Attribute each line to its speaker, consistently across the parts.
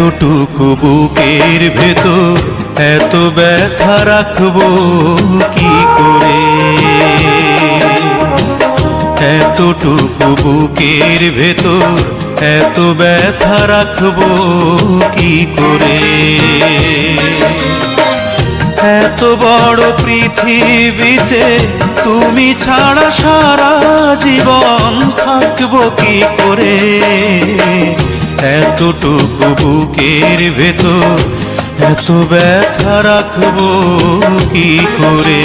Speaker 1: এতটুকু বুকের ভেতর এত ব্যথা রাখব কি করে? এতটুকু বুকের ভেতর এত ব্যথা রাখব কি করে? এত বড় পৃথিবীতে তুমি ছাড়া সারা জীবন থাকব কি করে? এতটুকু বুকের ভেতর এত ব্যথা রাখব কি করে?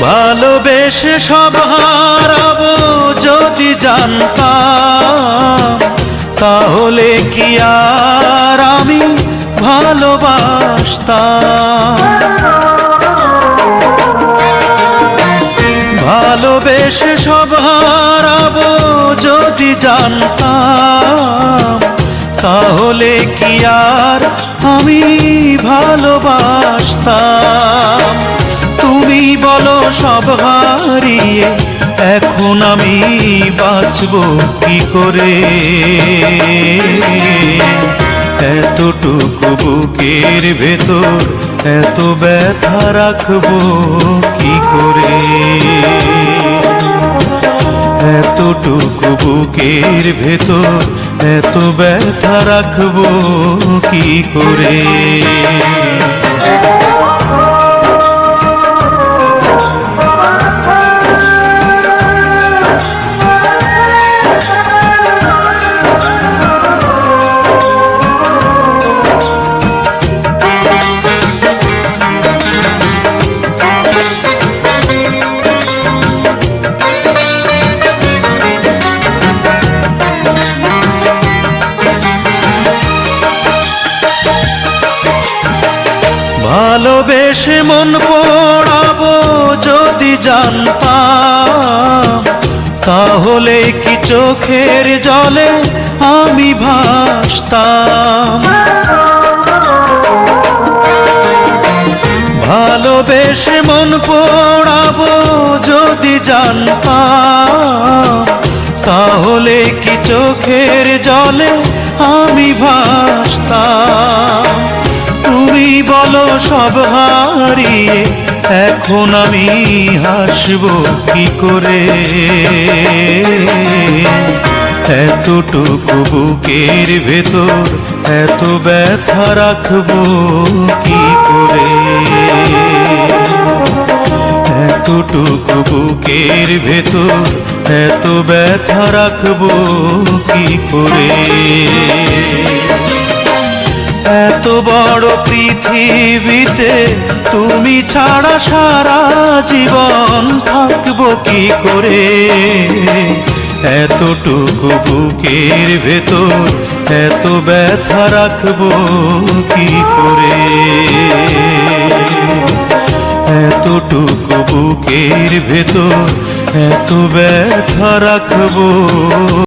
Speaker 1: ভালোবেসে সব হারাবো যদি জানতাম। তাহলে কি আর আমি ভালোবাসতাম? ভালোবেসে সব হারাবো যদি জানতাম। তাহলে কি আর আমি ভালোবাসতাম? তুমি বলো সব হারিয়ে, এখন আমি বাঁচব কি করে? এতটুকু বুকের ভেতর এত ব্যথা রাখব কি করে? এতটুকু বুকের ভেতর এত ব্যথা রাখব কি করে? ভালোবেসে মন পড়াবো যদি জানতাম তাহলে কি চোখের জলে আমি ভাসতাম? ভালোবেসে মন পড়াবো যদি জানতাম তাহলে কি চোখের জলে আমি ভাসতাম? সব হারিয়ে, এখন আমি হাসব কি করে? এতটুকু বুকের ভেতর, এত ব্যথা রাখব কি করে? এতটুকু বুকের ভেতর, এত ব্যথা রাখব কি করে? এত বড় পৃথিবীতে তুমি ছাড়া সারা জীবন থাকব কি করে? এতটুকু বুকের ভেতর এত ব্যথা রাখব কি করে? এতটুকু বুকের ভেতর এত ব্যথা রাখব